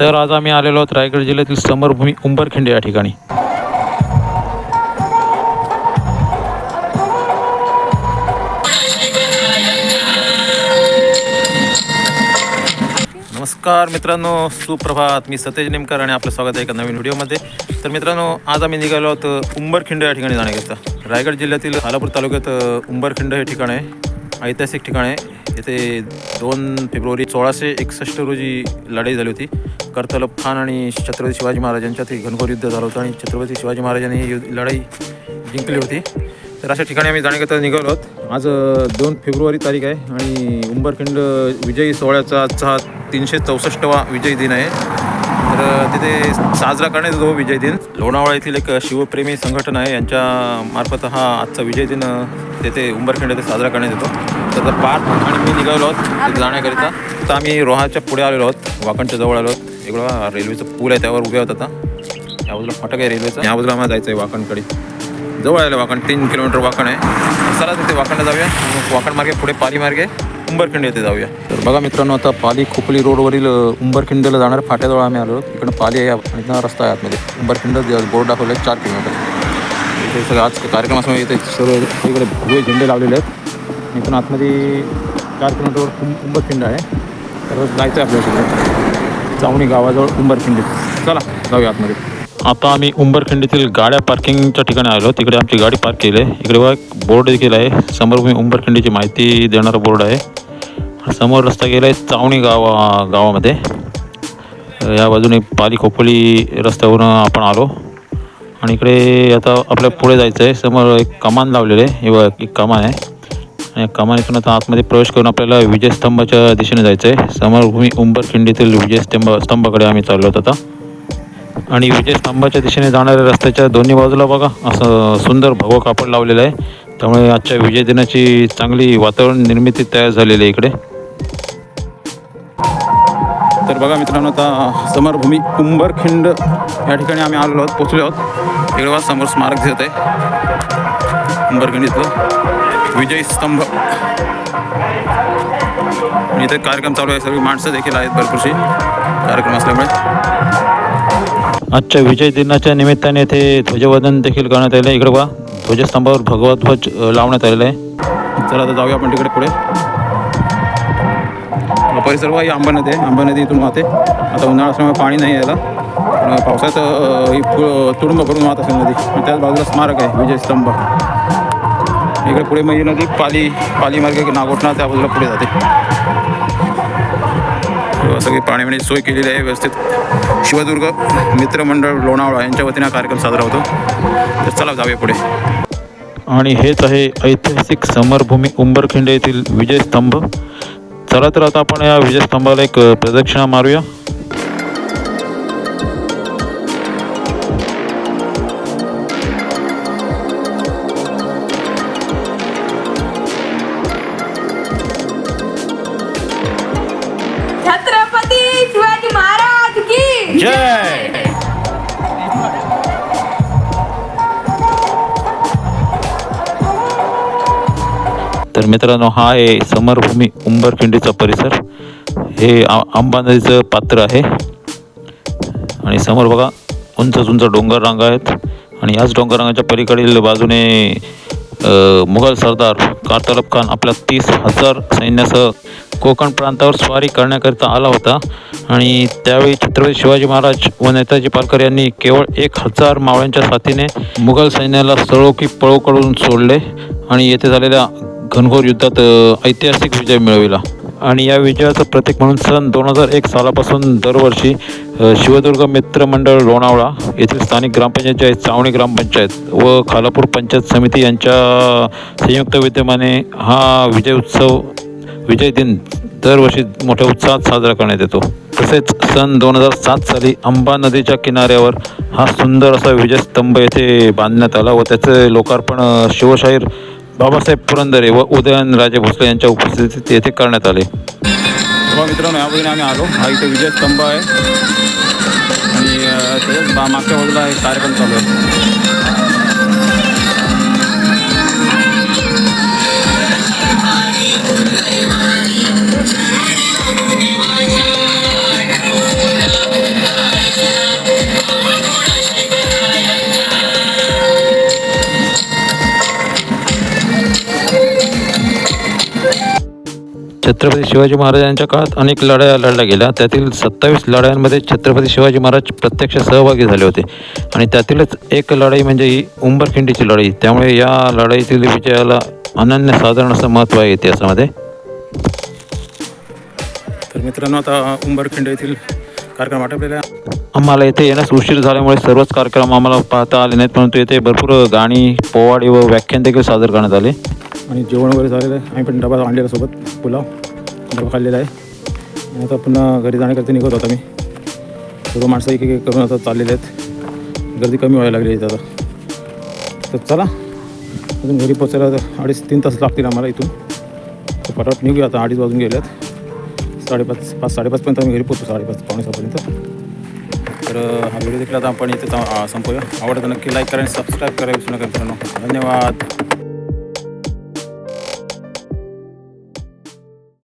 तर आज आम्ही आलेलो आहोत रायगड जिल्ह्यातील समरभूमी उंबरखिंड या ठिकाणी. नमस्कार मित्रांनो सुप्रभात. मी सतेज नेमकर आणि आपलं स्वागत आहे एका नवीन व्हिडिओमध्ये. तर मित्रांनो आज आम्ही निघालो आहोत उंबरखिंड या ठिकाणी जाण्याकरता. रायगड जिल्ह्यातील आलापूर तालुक्यात उंबरखिंड हे ठिकाण आहे. ऐतिहासिक ठिकाण आहे. येथे दोन फेब्रुवारी सोळाशे एकसष्ट रोजी लढाई झाली होती. कर्तलब खान आणि छत्रपती शिवाजी महाराजांच्या ते घनघोर युद्ध झालं होतं आणि छत्रपती शिवाजी महाराजांनी ही युद्ध- लढाई जिंकली होती. तर अशा ठिकाणी आम्ही जाण्याकरता निघालो आहोत. आज दोन फेब्रुवारी तारीख आहे आणि उंबरखिंड विजयी सोहळ्याचा आजचा हा तीनशे चौसष्टवा विजय दिन आहे. तर तिथे साजरा करण्यात येतो विजय दिन. लोणावळा येथील एक शिवप्रेमी संघटन आहे. यांच्या मार्फत हा आजचा विजय दिन तेथे उंबरखिंड येथे साजरा करण्यात येतो. तर पार्थ आणि मी निघालो आहोत तिथे जाण्याकरिता. तर आम्ही रोहाच्या पुढे आलेलो आहोत. वाकणच्या जवळ आलो आहोत. इकडं रेल्वेचं पूल आहे त्यावर उभे होत आता. या बाजूला फाटक आहे रेल्वेचा. या बाजूला आम्हाला जायचं आहे वाकणकडे. जवळ आलं वाकण तीन किलोमीटर वाकण आहे. चला तिथे वाकणला जाऊया. मग वाकण मार्गे पुढे पाली मार्गे. उंबरखिंड येथे जाऊया. तर बघा मित्रांनो आता पाली खोपली रोडवरील उंबरखिंडला जाणार फाट्याजवळ आम्ही आलो. इकडं पाली आहे आणि रस्ता आहे आतमध्ये. उंबरखिंड बोर्ड दाखवले चार किलोमीटर. इथे सगळं आज कार्यक्रम असल्यामुळे इथे सर्व इकडे भगवे झेंडे लावलेले आहेत. इथून आतमध्ये चार किलोमीटरवर उं- उंबरखिंड आहे. तर जायचं आहे आपल्याला तिथे चावणी गावाजवळ उंबरखिंड. चला जाऊया आतमध्ये. आता आम्ही उंबरखिंडीतील गाड्या पार्किंगच्या ठिकाणी आलो. तिकडे आमची गाडी पार्क केली आहे. इकडे बघा एक बोर्ड देखील आहे. समोर उंबरखिंडीची माहिती देणारा बोर्ड आहे. समोर रस्ता गेला आहे चावणी गावा गावामध्ये. या बाजूने पाली खोपोली रस्त्यावरून आपण आलो. आणि इकडे आता आपल्या पुढे जायचं आहे. समोर एक कमान लावलेलं आहे. हे बघा एक कमान आहे. आणि कमान कमानीतून आता आतमध्ये प्रवेश करून आपल्याला विजयस्तंभाच्या दिशेने जायचं आहे. समोर भूमी उंबरखिंडीतील विजयस्तंभ स्तंभाकडे आम्ही चाललो होतो आता. आणि विजयस्तंभाच्या दिशेने जाणाऱ्या रस्त्याच्या दोन्ही बाजूला बघा असं सुंदर भगवं कापड लावलेलं आहे. त्यामुळे आजच्या विजय दिनाची चांगली वातावरण निर्मिती तयार झालेली आहे इकडे. तर बघा मित्रांनो आता समरभूमी कुंभरखिंड या ठिकाणी आम्ही आलेलो आहोत पोचलो आहोत. इकडे बघा समोर स्मारक दिसत आहे. उंबरखिंडीतलं विजय स्तंभ. इथे कार्यक्रम चालू आहे सर्व माणसं देखील आहेत भरपूरशी. कार्यक्रम असल्यामुळे. आजच्या विजय दिनाच्या निमित्ताने येथे ध्वजवदन देखील करण्यात आले इकडे बघा ध्वजस्तंभावर भगवा ध्वज लावण्यात आलेला आहे. चला आता जाऊया आपण तिकडे पुढे. परिसर बघा ही आंबा नदी आहे. आंबा नदी इथून वाहते. आता उन्हाळा असल्यामुळे पाणी नाही यायला. पण पावसात ही तुडुंब भरून वाहत असेल नदी. आणि त्याच बाजूला स्मारक आहे विजयस्तंभ इकडे पुढे म्हणजे नदी पाली पाली मार्गे नागोठणा त्या बाजूला पुढे जाते. सगळी पाण्यामध्ये सोय केलेली आहे व्यवस्थित. शिवदुर्ग मित्रमंडळ लोणावळा यांच्या वतीने हा कार्यक्रम साजरा होतो. तर चला जाऊया पुढे. आणि हेच आहे ऐतिहासिक समरभूमी उंबरखिंड येथील विजयस्तंभ चला तर आता आपण या विजयस्तंभाला एक प्रदक्षिणा मारूया. जय तर मित्रांनो हा आहे समरभूमी उंबरखिंडीचा परिसर. हे आंबा नदीचं पात्र आहे. आणि समोर बघा उंच उंच डोंगर रांगा आहेत. आणि याच डोंगर रांगाच्या पलीकडील बाजूने मुघल सरदार कारतलब खान आपल्या तीस हजार सैन्यासह कोकण प्रांतावर स्वारी करण्याकरिता आला होता. आणि त्यावेळी छत्रपती शिवाजी महाराज व नेताजी पालकर यांनी केवळ एक हजार मावळ्यांच्या साथीने मुघल सैन्याला सळोकी पळो करून सोडले आणि येथे झालेल्या घनघोर युद्धात ऐतिहासिक विजय मिळविला. आणि या विजयाचं प्रतीक म्हणून सन दोन हजार एक सालापासून दरवर्षी शिवदुर्ग मित्र मंडळ लोणावळा येथील स्थानिक ग्रामपंचायत जे आहेत चावणी ग्रामपंचायत व खालापूर पंचायत समिती यांच्या संयुक्त विद्यमाने हा विजय उत्सव विजय दिन दरवर्षी मोठ्या उत्साहात साजरा करण्यात येतो. तसेच सन दोन हजार सात साली अंबा नदीच्या किनाऱ्यावर हा सुंदर असा विजयस्तंभ येथे बांधण्यात आला व त्याचे लोकार्पण शिवशाहीर बाबासाहेब पुरंदरे व उदयनराजे भोसले यांच्या उपस्थितीत येथे करण्यात आले. मित्रांनो या आम्ही आलो. हा इथे विजयस्तंभ आहे. आणि मागच्या बाजूला एक कार्यक्रम चालू आहे. छत्रपती शिवाजी महाराजांच्या काळात अनेक लढाया लढल्या गेल्या. त्यातील सत्तावीस लढायांमध्ये छत्रपती शिवाजी महाराज प्रत्यक्ष सहभागी झाले होते. आणि त्यातीलच एक लढाई म्हणजे ही उंबरखिंडीची लढाई. त्यामुळे या लढाईतील विजयाला अनन्यसाधारण असं महत्त्व आहे इतिहासामध्ये. तर मित्रांनो आता उंबरखिंड येथील कार्यक्रम आटपलेला आम्हाला इथे येण्यास उशीर झाल्यामुळे सर्वच कार्यक्रम आम्हाला पाहता आले नाहीत परंतु इथे भरपूर गाणी पोवाडी व व्याख्यान देखील सादर करण्यात आले. आणि जेवण वगैरे झालेलं आहे. आम्ही पण डबा आणलेला सोबत. पुलाव. डबा खाल्लेला आहे. आणि आता पुन्हा घरी जाण्याकरता निघत होता मी. सर्व माणसं एक एक करून आता चाललेले आहेत. गर्दी कमी व्हायला लागली आहे इथं आता. तर चला अजून घरी पोचायला अडीच तीन तास लागतील आम्हाला इथून. तर पटापट निघूया आता अडीच वाजून गेल्यात साडेपाच पाच साडेपाचपर्यंत आम्ही घरी पोचतो साडेपाच पावणे सहापर्यंत तर हा व्हिडिओ देखील आता आपण इथे संपूया. आवडतं नक्की लाईक करा आणि सबस्क्राईब करा विसरू नका मित्रांनो. धन्यवाद.